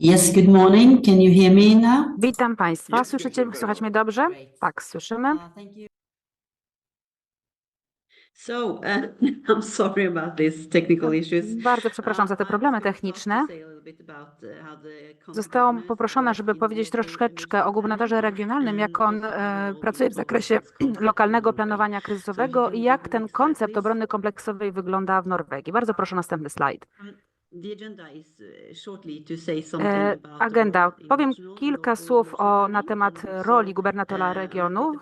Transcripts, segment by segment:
Yes, good morning. Can you hear me now? Witam Państwa. Słyszycie, słychać mnie dobrze? Tak, słyszymy. Uh, thank you. So, uh, I'm sorry about these technical issues. Bardzo przepraszam za te problemy techniczne. Zostałam poproszona, żeby powiedzieć troszeczkę o gubernatorze regionalnym, jak on e, pracuje w zakresie lokalnego planowania kryzysowego i jak ten koncept obrony kompleksowej wygląda w Norwegii. Bardzo proszę następny slajd. E, Agenda. Powiem kilka słów o, na temat roli gubernatora regionu,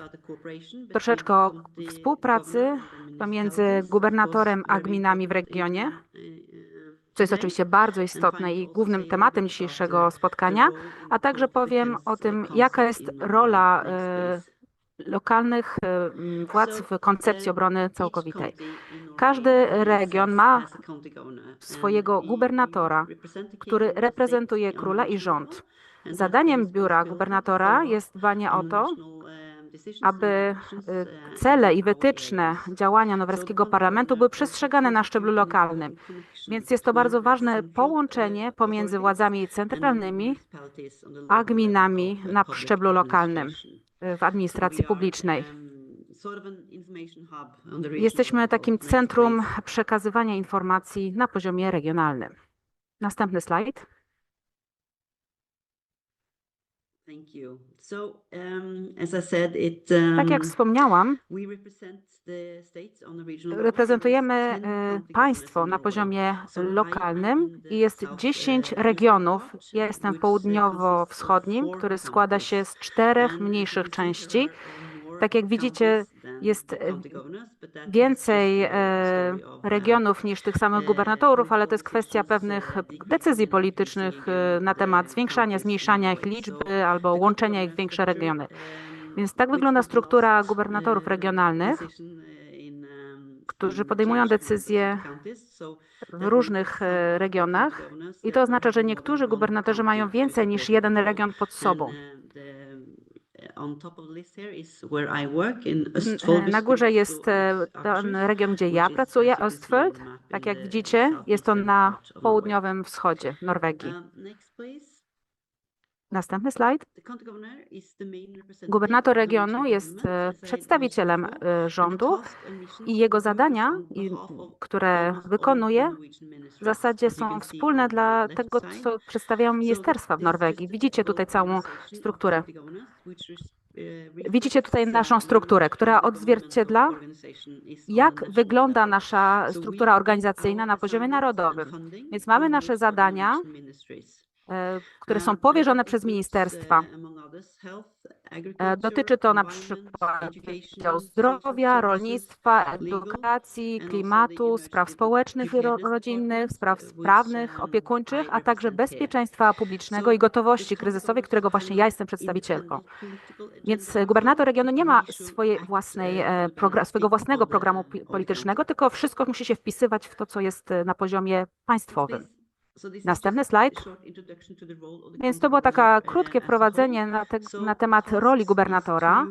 troszeczkę o współpracy pomiędzy gubernatorem a gminami w regionie, co jest oczywiście bardzo istotne i głównym tematem dzisiejszego spotkania, a także powiem o tym, jaka jest rola e, lokalnych e, władz w koncepcji obrony całkowitej. Każdy region ma swojego gubernatora, który reprezentuje króla i rząd. Zadaniem biura gubernatora jest dbanie o to, aby y, cele i wytyczne działania norweskiego parlamentu były przestrzegane na szczeblu lokalnym. Więc jest to bardzo ważne połączenie pomiędzy władzami centralnymi a gminami na szczeblu lokalnym y, w administracji publicznej. Jesteśmy takim centrum przekazywania informacji na poziomie regionalnym. Następny slajd. Um, um, Tak jak wspomniałam, reprezentujemy It's 10 e, państwo na poziomie lokalnym i jest south, uh, 10 east regionów. Ja jestem południowo-wschodnim, który składa się z czterech mniejszych części. Tak jak widzicie, jest e, więcej e, regionów niż tych samych gubernatorów, ale to jest kwestia pewnych decyzji politycznych e, na temat zwiększania, zmniejszania ich liczby albo łączenia ich w większe regiony. Więc tak wygląda struktura gubernatorów regionalnych, którzy podejmują decyzje w różnych regionach i to oznacza, że niektórzy gubernatorzy mają więcej niż jeden region pod sobą. E, Na górze jest e, ten region, gdzie ja pracuję, Ostfold. Tak jak widzicie, jest on na południowym wschodzie Norwegii. Następny slajd. Gubernator regionu jest e, przedstawicielem e, rządu i jego zadania, które wykonuje, w zasadzie są wspólne dla tego, co przedstawiają ministerstwa w Norwegii. Widzicie tutaj całą strukturę. Widzicie tutaj naszą strukturę, która odzwierciedla, jak wygląda nasza struktura organizacyjna na poziomie narodowym. Więc mamy nasze zadania, e, które są powierzone przez ministerstwa. E, Dotyczy to na przykład zdrowia, rolnictwa, edukacji, klimatu, spraw społecznych i ro- rodzinnych, spraw prawnych, opiekuńczych, a także bezpieczeństwa publicznego i gotowości kryzysowej, którego właśnie ja jestem przedstawicielką. Więc e, gubernator regionu nie ma swojej własnej, e, progra- swojego własnego programu politycznego, tylko wszystko musi się wpisywać w to, co jest e, na poziomie państwowym. Następny slajd. Więc to było takie krótkie wprowadzenie na, te, na temat roli gubernatora.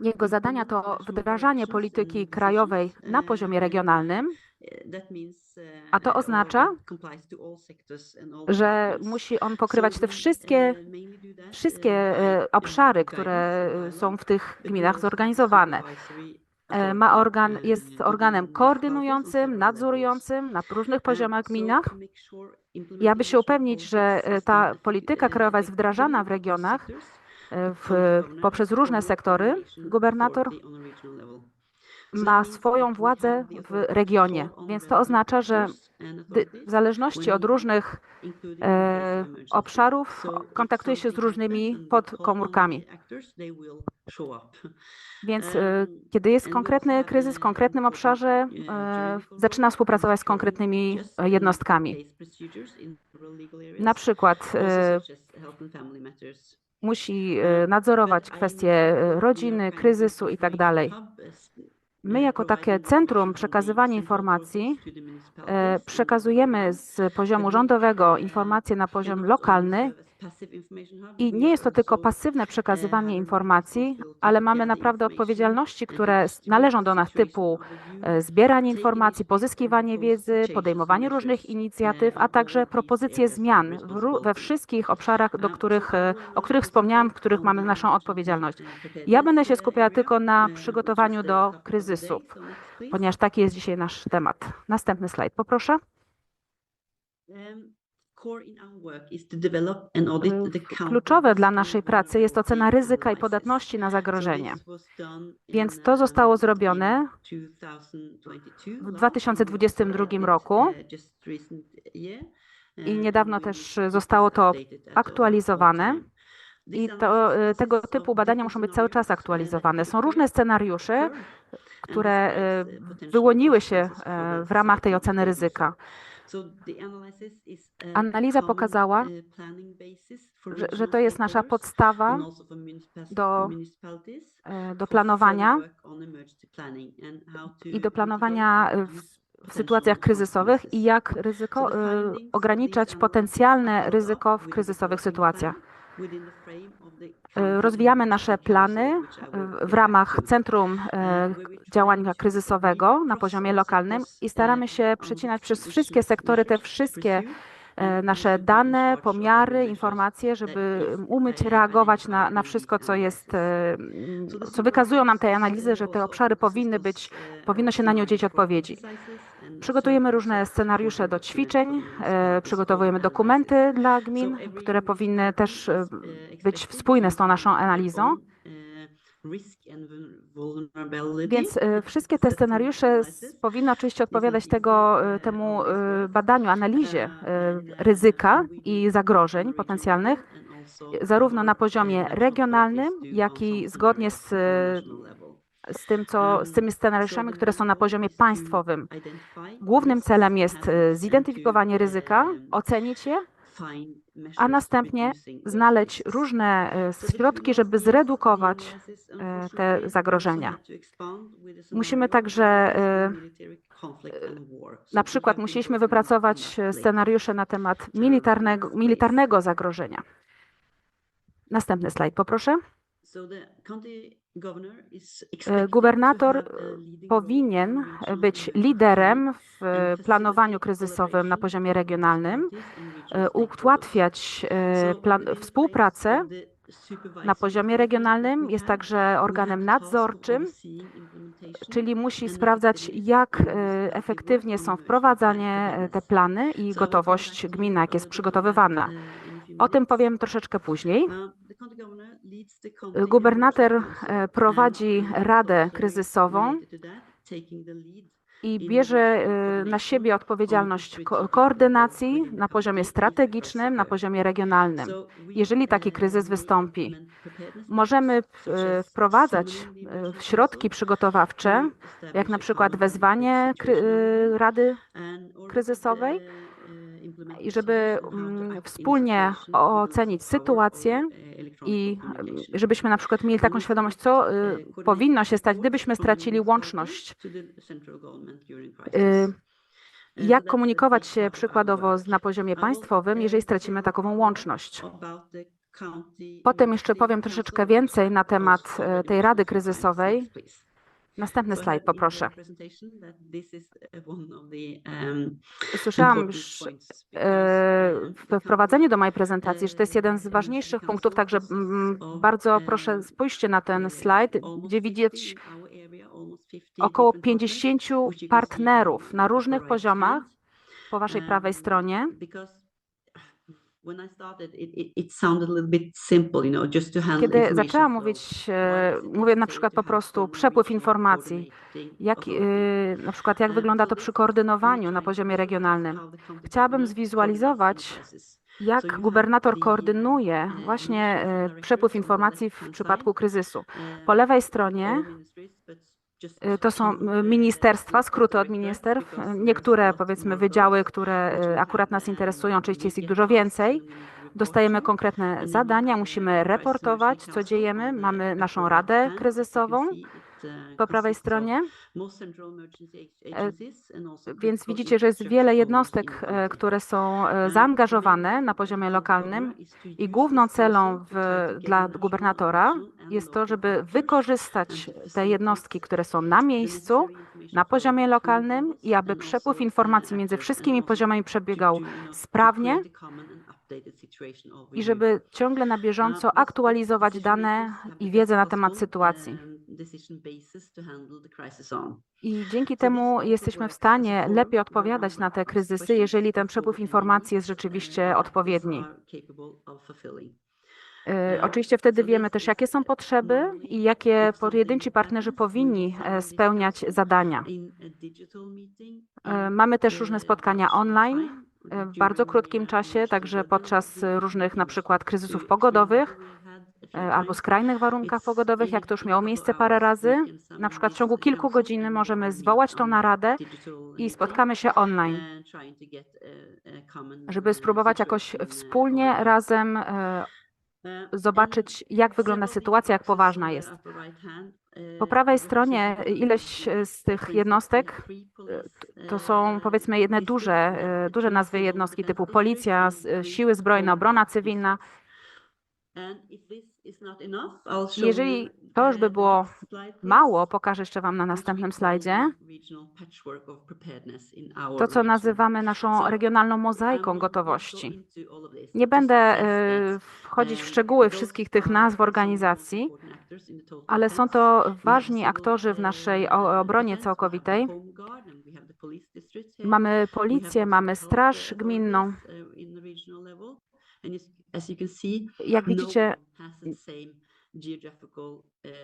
Jego zadania to wdrażanie polityki krajowej na poziomie regionalnym, A to oznacza, że musi on pokrywać te wszystkie, wszystkie e, obszary, które są w tych gminach zorganizowane. E, Ma organ, jest organem koordynującym, nadzorującym na różnych poziomach gminach. I aby się upewnić, że e, ta polityka krajowa jest wdrażana w regionach e, w, poprzez różne sektory, gubernator ma swoją władzę w regionie. Więc to oznacza, że w zależności od różnych e, obszarów kontaktuje się z różnymi podkomórkami. Więc e, kiedy jest konkretny kryzys w konkretnym obszarze, e, zaczyna współpracować z konkretnymi jednostkami. Na przykład e, musi e, nadzorować kwestie e, rodziny, kryzysu i tak. My jako takie centrum przekazywania informacji e, przekazujemy z poziomu rządowego informacje na poziom lokalny I nie jest to tylko pasywne przekazywanie informacji, ale mamy naprawdę odpowiedzialności, które s- należą do nas, typu e, zbieranie informacji, pozyskiwanie wiedzy, podejmowanie różnych inicjatyw, a także propozycje zmian we wszystkich obszarach, do których, e, o których wspomniałam, w których mamy naszą odpowiedzialność. Ja będę się skupiała tylko na przygotowaniu do kryzysów, ponieważ taki jest dzisiaj nasz temat. Następny slajd, poproszę. Kluczowe dla naszej pracy jest ocena ryzyka i podatności na zagrożenie. Więc to zostało zrobione w 2022 roku i niedawno też zostało to aktualizowane. I to, e, tego typu badania muszą być cały czas aktualizowane. Są różne scenariusze, które e, wyłoniły się e, w ramach tej oceny ryzyka. Analiza pokazała, Że, że to jest nasza podstawa do, e, do planowania i do planowania e, w, w sytuacjach kryzysowych i jak ryzyko, e, ograniczać potencjalne ryzyko w kryzysowych sytuacjach. E, Rozwijamy nasze plany e, w ramach Centrum e, Działania Kryzysowego na poziomie lokalnym i staramy się przecinać przez wszystkie sektory te wszystkie nasze dane, pomiary, informacje, żeby umieć reagować na, na wszystko, co jest, co wykazują nam te analizy, że te obszary powinny być, powinno się na nie udzielić odpowiedzi. Przygotujemy różne scenariusze do ćwiczeń, e, przygotowujemy dokumenty dla gmin, które powinny też e, być spójne z tą naszą analizą. Więc e, wszystkie te scenariusze powinny oczywiście odpowiadać tego, temu badaniu, analizie ryzyka i zagrożeń potencjalnych, zarówno na poziomie regionalnym, jak i zgodnie z, z tym, co, z tymi scenariuszami, które są na poziomie państwowym. Głównym celem jest e, zidentyfikowanie ryzyka, ocenić je, a następnie znaleźć różne e, środki, żeby zredukować e, te zagrożenia. Musimy także, e, Na przykład musieliśmy wypracować e, scenariusze na temat militarnego, militarnego zagrożenia. Następny slajd, poproszę. E, Gubernator powinien być liderem w planowaniu kryzysowym na poziomie regionalnym, e, ułatwiać e, współpracę na poziomie regionalnym, jest także organem nadzorczym, czyli musi sprawdzać, jak e, efektywnie są wprowadzane e, te plany i gotowość gmina, jak jest przygotowywana. O tym powiem troszeczkę później. Gubernator e, prowadzi Radę Kryzysową i bierze e, na siebie odpowiedzialność ko koordynacji na poziomie strategicznym, na poziomie regionalnym. Jeżeli taki kryzys wystąpi, możemy e, wprowadzać środki przygotowawcze, jak na przykład wezwanie kry Rady kryzysowej, i żeby mm, wspólnie ocenić sytuację i mm, żebyśmy na przykład mieli taką świadomość, co y, powinno się stać, gdybyśmy stracili łączność. Y, Jak komunikować się przykładowo na poziomie państwowym, jeżeli stracimy takową łączność? Potem jeszcze powiem troszeczkę więcej na temat e, tej Rady Kryzysowej. Następny slajd, poproszę. Słyszałam już e, w wprowadzeniu do mojej prezentacji, że to jest jeden z ważniejszych punktów, także mm, bardzo proszę spójrzcie na ten slajd, gdzie widać około 50 partnerów na różnych poziomach po waszej prawej stronie. Kiedy zaczęłam mówić, e, mówię na przykład po prostu przepływ informacji, jak, e, na przykład jak wygląda to przy koordynowaniu na poziomie regionalnym. Chciałabym zwizualizować, jak gubernator koordynuje właśnie e, przepływ informacji w przypadku kryzysu. Po lewej stronie to są e, ministerstwa, skróty od ministerstw, e, niektóre powiedzmy wydziały, które akurat nas interesują, oczywiście jest ich dużo więcej. Dostajemy konkretne zadania, musimy raportować, co dziejemy. Mamy naszą radę kryzysową, po prawej stronie. E, Więc widzicie, że jest wiele jednostek, e, które są e, zaangażowane na poziomie lokalnym i główną celą w, dla gubernatora jest to, żeby wykorzystać te jednostki, które są na miejscu, na poziomie lokalnym i aby przepływ informacji między wszystkimi poziomami przebiegał sprawnie i żeby ciągle na bieżąco aktualizować dane i wiedzę na temat sytuacji. I dzięki temu jesteśmy w stanie lepiej odpowiadać na te kryzysy, jeżeli ten przepływ informacji jest rzeczywiście odpowiedni. Y, Oczywiście wtedy wiemy też, jakie są potrzeby i jakie pojedynczy partnerzy powinni e, spełniać zadania. E, Mamy też różne spotkania online e, w bardzo krótkim czasie, także podczas różnych na przykład kryzysów pogodowych albo skrajnych warunkach pogodowych, jak to już miało miejsce parę razy. Na przykład w ciągu kilku godzin możemy zwołać tą naradę i spotkamy się online, żeby spróbować jakoś wspólnie razem e, zobaczyć, jak wygląda sytuacja, jak poważna jest. Po prawej stronie ileś z tych jednostek e, to są powiedzmy jedne duże, e, duże nazwy jednostki typu policja, e, siły zbrojne, obrona cywilna. Jeżeli to już by było mało, pokażę jeszcze Wam na następnym slajdzie, to co nazywamy naszą regionalną mozaiką gotowości. Nie będę e, wchodzić w szczegóły wszystkich tych nazw organizacji, ale są to ważni aktorzy w naszej obronie całkowitej. Mamy policję, mamy straż gminną. Jak widzicie,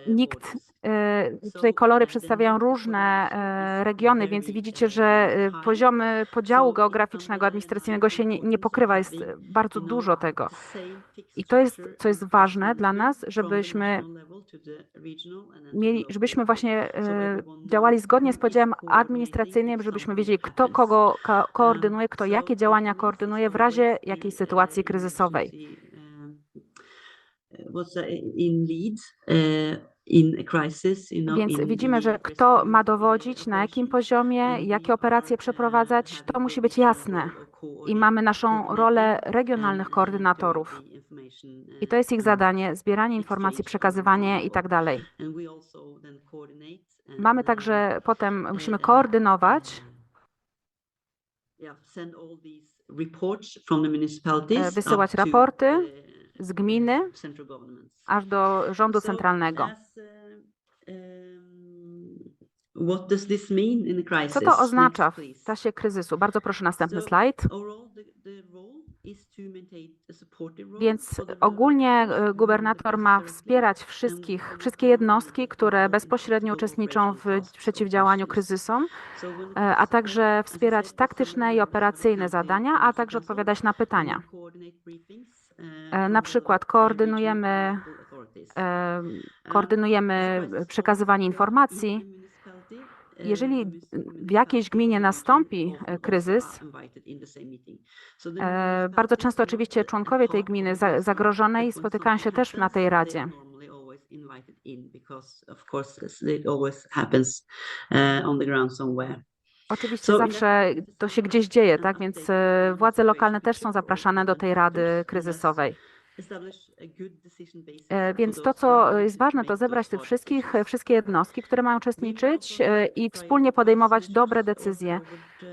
nikt, e, tutaj kolory przedstawiają różne e, regiony, więc widzicie, że e, poziomy podziału geograficznego, administracyjnego się nie, nie pokrywa, jest e, bardzo dużo tego. I to jest, co jest ważne dla nas, żebyśmy mieli, żebyśmy właśnie e, działali zgodnie z podziałem administracyjnym, żebyśmy wiedzieli, kto kogo ko- koordynuje, kto jakie działania koordynuje w razie jakiejś sytuacji kryzysowej. Więc widzimy, że kto ma dowodzić, na jakim poziomie, jakie operacje przeprowadzać, to musi być jasne. I mamy naszą rolę regionalnych koordynatorów. I to jest ich zadanie, zbieranie informacji, przekazywanie i tak dalej. Mamy także potem, musimy koordynować, e, wysyłać raporty z gminy aż do rządu centralnego. Co to oznacza w czasie kryzysu? Bardzo proszę następny slajd. Więc ogólnie e, gubernator ma wspierać wszystkich, wszystkie jednostki, które bezpośrednio uczestniczą w przeciwdziałaniu kryzysom, e, a także wspierać taktyczne i operacyjne zadania, a także odpowiadać na pytania. E, Na przykład koordynujemy, e, koordynujemy przekazywanie informacji. Jeżeli w jakiejś gminie nastąpi e, kryzys, bardzo często oczywiście członkowie tej gminy za- zagrożonej spotykają się też na tej radzie. Oczywiście So- zawsze to się gdzieś dzieje, tak? Więc e, władze lokalne też są zapraszane do tej rady kryzysowej. E, Więc to, co jest ważne, to zebrać tych wszystkich, wszystkie jednostki, które mają uczestniczyć e, i wspólnie podejmować dobre decyzje.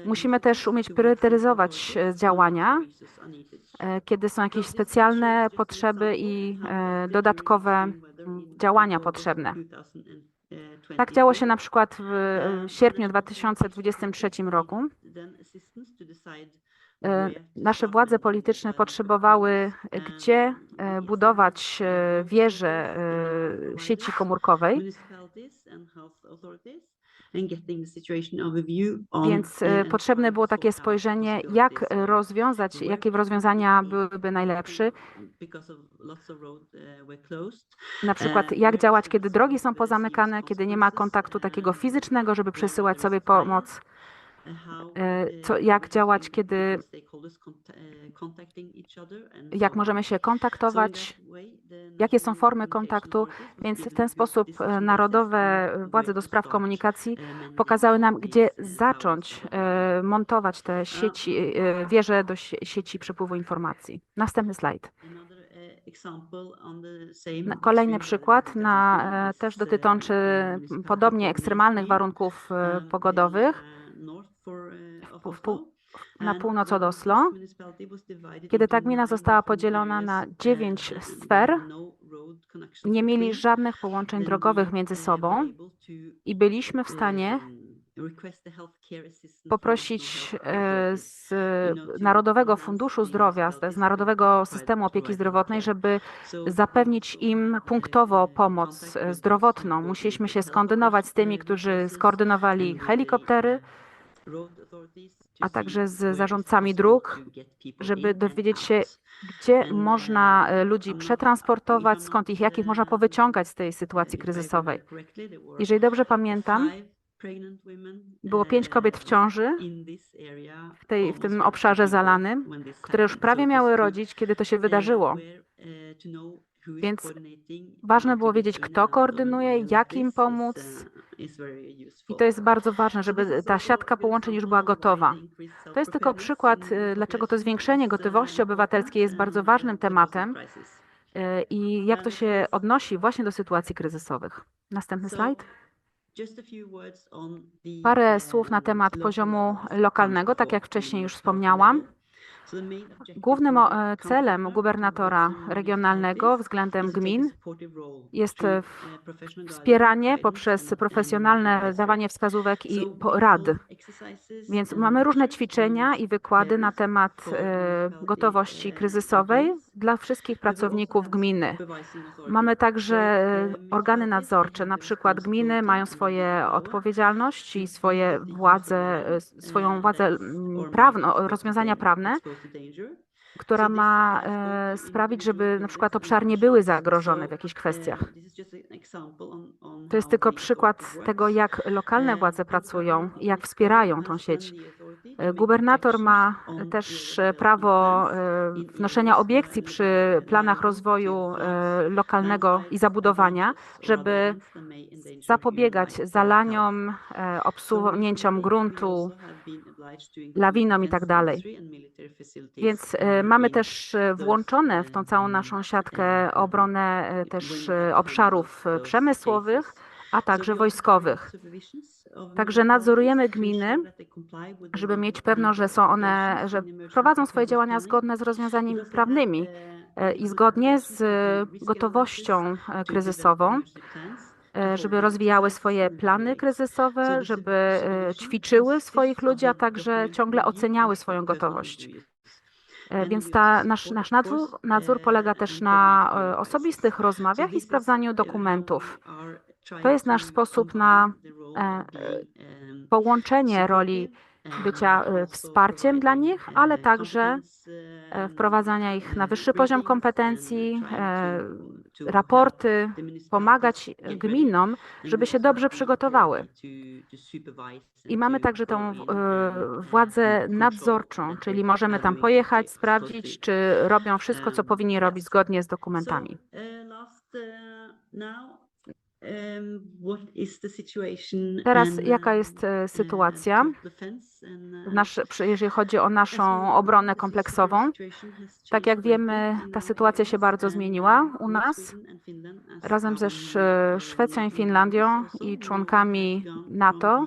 Musimy też umieć priorytetyzować działania, kiedy są jakieś specjalne potrzeby i dodatkowe działania potrzebne. Tak działo się na przykład w e, sierpniu 2023 roku. E, Nasze władze polityczne potrzebowały, gdzie e, budować e, wieże e, sieci komórkowej, więc e, potrzebne było takie spojrzenie, jak e, rozwiązać, jakie rozwiązania byłyby najlepsze. Na przykład, jak działać, kiedy drogi są pozamykane, kiedy nie ma kontaktu takiego fizycznego, żeby przesyłać sobie pomoc. E, co, jak działać, kiedy, jak możemy się kontaktować, jakie są formy kontaktu, więc w ten sposób e, narodowe władze do spraw komunikacji pokazały nam, gdzie zacząć e, montować te sieci, wieże do sie- sieci przepływu informacji. Następny slajd. Kolejny przykład na, też dotyczący podobnie ekstremalnych warunków pogodowych na północ od Oslo, kiedy ta gmina została podzielona na dziewięć sfer, nie mieli żadnych połączeń drogowych między sobą i byliśmy w stanie poprosić e, z Narodowego Funduszu Zdrowia, z Narodowego Systemu Opieki Zdrowotnej, żeby zapewnić im punktowo pomoc e, zdrowotną. Musieliśmy się skoordynować z tymi, którzy skoordynowali helikoptery, a także z zarządcami dróg, żeby dowiedzieć się, gdzie można e, ludzi przetransportować, skąd ich, jakich można powyciągać z tej sytuacji kryzysowej. Jeżeli dobrze pamiętam, było pięć kobiet w ciąży w, tej, w tym obszarze zalanym, które już prawie miały rodzić, kiedy to się wydarzyło. Więc ważne było wiedzieć, kto koordynuje, jak im pomóc. I to jest bardzo ważne, żeby ta siatka połączeń już była gotowa. To jest tylko przykład, y, dlaczego to zwiększenie gotowości obywatelskiej jest bardzo ważnym tematem y, i jak to się odnosi właśnie do sytuacji kryzysowych. Następny slajd. Parę słów na temat poziomu lokalnego, tak jak wcześniej już wspomniałam. Głównym e, celem gubernatora regionalnego względem gmin jest e, wspieranie poprzez profesjonalne dawanie wskazówek i po- rad. Więc mamy różne ćwiczenia i wykłady na temat e, gotowości kryzysowej dla wszystkich pracowników gminy. Mamy także organy nadzorcze, na przykład gminy mają swoje odpowiedzialność i swoje władze, swoją władzę prawną, rozwiązania prawne, która ma e, sprawić, żeby na przykład obszar nie były zagrożone w jakichś kwestiach. To jest tylko przykład tego, jak lokalne władze pracują i jak wspierają tą sieć. E, Gubernator ma też e, prawo e, wnoszenia obiekcji przy planach rozwoju lokalnego i zabudowania, żeby zapobiegać zalaniom, obsunięciom gruntu, lawinom i tak dalej. Więc mamy też włączone w tą całą naszą siatkę obronę też obszarów przemysłowych, a także wojskowych. Także nadzorujemy gminy, żeby mieć pewność, że są one, że prowadzą swoje działania zgodne z rozwiązaniami prawnymi e, i zgodnie z e, gotowością e, kryzysową, żeby rozwijały swoje plany kryzysowe, żeby ćwiczyły swoich ludzi, a także ciągle oceniały swoją gotowość. Więc ta, nasz, nasz nadzór, nadzór polega też na osobistych rozmowach i sprawdzaniu dokumentów. To jest nasz sposób na e, połączenie roli bycia e, wsparciem dla nich, ale także e, wprowadzania ich na wyższy poziom kompetencji, raporty, pomagać gminom, żeby się dobrze przygotowały. I mamy także tą władzę nadzorczą, czyli możemy tam pojechać, sprawdzić, czy robią wszystko, co powinni robić zgodnie z dokumentami. Teraz jaka jest e, sytuacja, w nasz, jeżeli chodzi o naszą obronę kompleksową? Tak jak wiemy, ta sytuacja się bardzo zmieniła u nas. Razem ze Sz- Szwecją i Finlandią i członkami NATO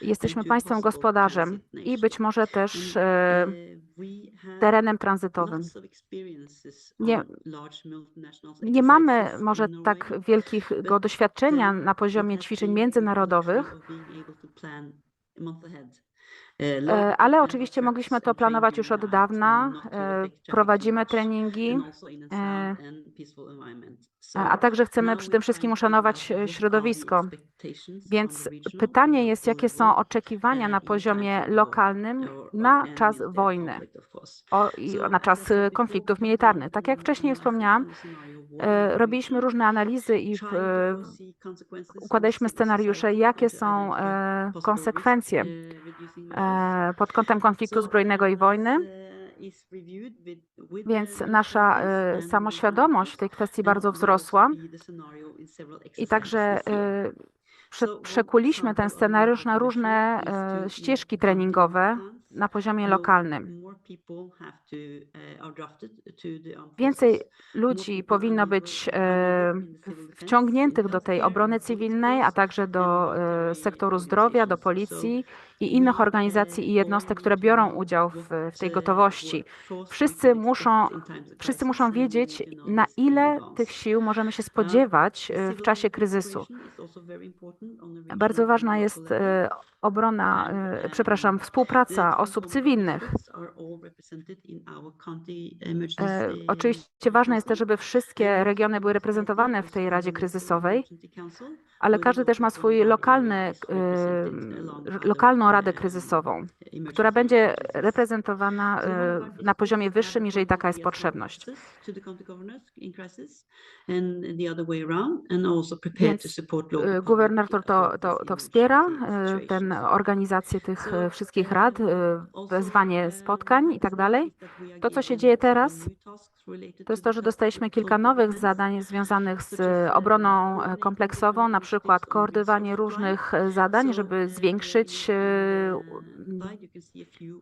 jesteśmy państwem gospodarzem i być może też e, terenem tranzytowym. Nie, nie mamy może tak wielkiego doświadczenia na poziomie ćwiczeń międzynarodowych, e, ale oczywiście mogliśmy to planować już od dawna. E, Prowadzimy treningi, e, a także chcemy tym wszystkim uszanować e, środowisko. Więc pytanie jest, jakie są oczekiwania na poziomie lokalnym na czas wojny, o, na czas e, konfliktów militarnych. Tak jak wcześniej wspomniałam, E, Robiliśmy różne analizy i e, układaliśmy scenariusze, jakie są e, konsekwencje e, pod kątem konfliktu zbrojnego i wojny. Więc nasza e, samoświadomość w tej kwestii bardzo wzrosła i także e, przekuliśmy ten scenariusz na różne e, ścieżki treningowe na poziomie lokalnym. Więcej ludzi powinno być e, wciągniętych do tej obrony cywilnej, a także do e, sektoru zdrowia, do policji i innych organizacji i jednostek, które biorą udział w, w tej gotowości. Wszyscy muszą, wszyscy muszą wiedzieć, na ile tych sił możemy się spodziewać w czasie kryzysu. Bardzo ważna jest obrona, e, przepraszam, współpraca osób cywilnych. E, Oczywiście ważne jest też, żeby wszystkie regiony były reprezentowane w tej Radzie Kryzysowej, ale każdy też ma swój lokalny, e, lokalną Radę Kryzysową, która będzie reprezentowana e, na poziomie wyższym, jeżeli taka jest potrzebność. Więc gubernator to, to, to wspiera, ten, organizację tych e, wszystkich rad, e, wezwanie spotkań i tak dalej. To, co się dzieje teraz, to jest to, że dostaliśmy kilka nowych zadań związanych z obroną e, kompleksową, na przykład koordynowanie różnych e, zadań, żeby zwiększyć, e,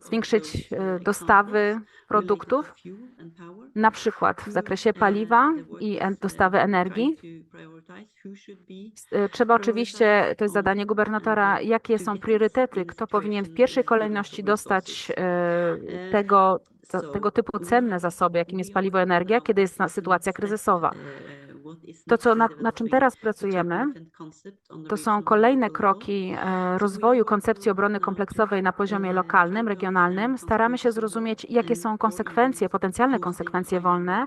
zwiększyć e, dostawy produktów, na przykład w zakresie paliwa i dostawy energii. Trzeba oczywiście, to jest zadanie gubernatora, jakie są priorytety, kto powinien w pierwszej kolejności dostać tego, tego typu cenne zasoby, jakim jest paliwo, energia, kiedy jest sytuacja kryzysowa. To, co na, na czym teraz pracujemy, to są kolejne kroki e, rozwoju koncepcji obrony kompleksowej na poziomie lokalnym, regionalnym. Staramy się zrozumieć, jakie są konsekwencje, potencjalne konsekwencje wolne,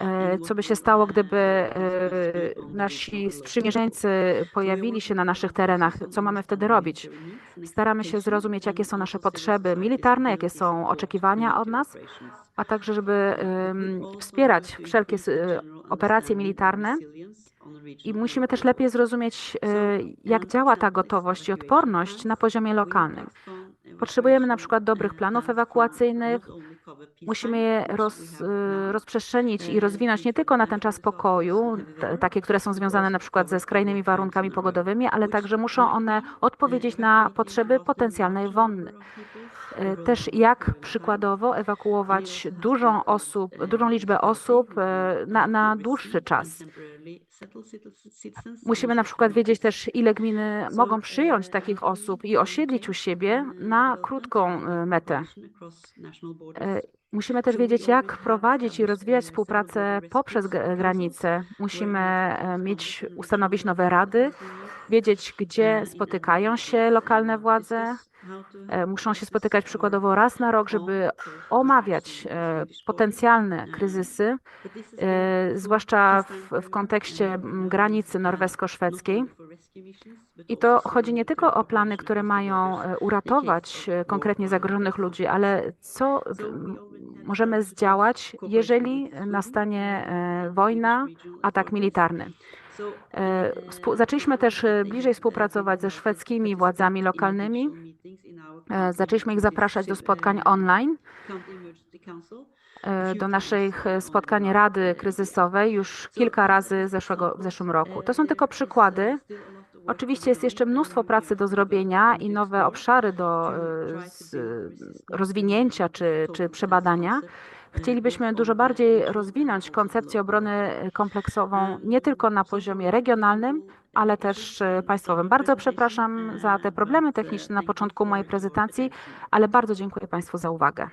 e, co by się stało, gdyby e, nasi sprzymierzeńcy pojawili się na naszych terenach, co mamy wtedy robić. Staramy się zrozumieć, jakie są nasze potrzeby militarne, jakie są oczekiwania od nas, a także, żeby wspierać wszelkie e, operacje militarne. I musimy też lepiej zrozumieć, e, jak działa ta gotowość i odporność na poziomie lokalnym. Potrzebujemy na przykład dobrych planów ewakuacyjnych. Musimy je roz, e, rozprzestrzenić i rozwinąć nie tylko na ten czas pokoju, takie, które są związane na przykład ze skrajnymi warunkami pogodowymi, ale także muszą one odpowiedzieć na potrzeby potencjalnej wojny. E, Też jak przykładowo ewakuować dużą, osób, dużą liczbę osób e, na, na dłuższy czas. Musimy na przykład wiedzieć też, ile gminy mogą przyjąć takich osób i osiedlić u siebie na krótką e, metę. Musimy też wiedzieć, jak prowadzić i rozwijać współpracę poprzez granice. Musimy mieć, ustanowić nowe rady, wiedzieć, gdzie spotykają się lokalne władze. E, Muszą się spotykać przykładowo raz na rok, żeby omawiać e, potencjalne kryzysy, e, zwłaszcza w, w kontekście mm, granicy norwesko-szwedzkiej. I to chodzi nie tylko o plany, które mają uratować konkretnie zagrożonych ludzi, ale co możemy zdziałać, jeżeli nastanie wojna, atak militarny. E, Zaczęliśmy też e, bliżej współpracować ze szwedzkimi władzami lokalnymi. E, Zaczęliśmy ich zapraszać do spotkań online, do naszych spotkań Rady Kryzysowej już kilka razy zeszłego, w zeszłym roku. To są tylko przykłady. Oczywiście jest jeszcze mnóstwo pracy do zrobienia i nowe obszary do rozwinięcia czy, czy przebadania. Chcielibyśmy dużo bardziej rozwinąć koncepcję obrony kompleksową nie tylko na poziomie regionalnym, ale też e, państwowym. Bardzo przepraszam za te problemy techniczne na początku mojej prezentacji, ale bardzo dziękuję Państwu za uwagę.